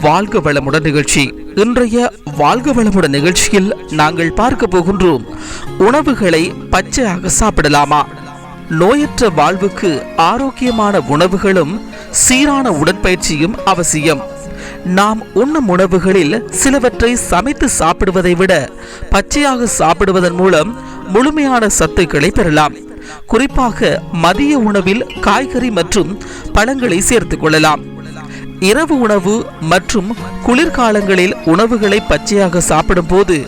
வாழ்க வளமுடன் நிகழ்ச்சி. இன்றைய வாழ்க வளமுடன் நிகழ்ச்சியில் நாங்கள் பார்க்க போகின்றோம் உணவுகளை பச்சையாக சாப்பிடலாமா? நோயற்ற வாழ்வுக்கு ஆரோக்கியமான உணவுகளும் சீரான உடற்பயிற்சியும் அவசியம். நாம் உண்ணும் உணவுகளில் சிலவற்றை சமைத்து சாப்பிடுவதை விட பச்சையாக சாப்பிடுவதன் மூலம் முழுமையான சத்துக்களை பெறலாம். குறிப்பாக மதிய உணவில் காய்கறி மற்றும் பழங்களை சேர்த்துக் கொள்ளலாம். இரவு உணவு மற்றும் குளிர்காலங்களில் உணவுகளை பச்சையாக சாப்பிடும்போது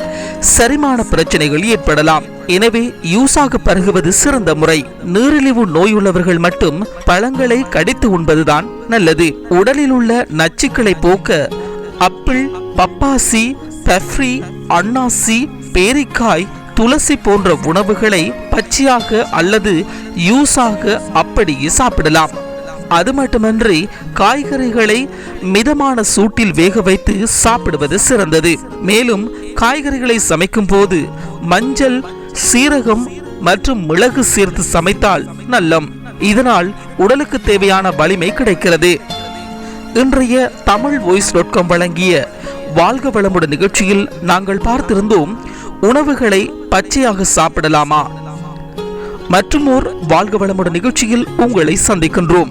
சரிமான பிரச்சனைகள் ஏற்படலாம். எனவே யூஸாக பருகுவது சிறந்த முறை. நீரிழிவு நோயுள்ளவர்கள் மட்டும் பழங்களை கடித்து உண்பதுதான் நல்லது. உடலில் உள்ள நச்சுக்களை போக்க அப்பிள் பப்பாசி பெஃப்ரி அன்னாசி பேரிக்காய் துளசி போன்ற உணவுகளை பச்சையாக அல்லது யூஸாக அப்படியே சாப்பிடலாம். அது மட்டுமன்றி காய்கறிகளை மிதமான சூட்டில் வேக வைத்து சாப்பிடுவது சிறந்தது. மேலும் காய்கறிகளை சமைக்கும் போது மஞ்சள் சீரகம் மற்றும் மிளகு சேர்த்து சமைத்தால் நல்லம். இதனால் உடலுக்கு தேவையான வலிமை கிடைக்கிறது. இன்றைய தமிழ் வாய்ஸ் டாட் காம் வழங்கிய வாழ்க வளமுடன் நிகழ்ச்சியில் நாங்கள் பார்த்திருந்தோம் உணவுகளை பச்சையாக சாப்பிடலாமா? மற்றும் ஓர் வாழ்க வளமுடன் நிகழ்ச்சியில் உங்களை சந்திக்கின்றோம்.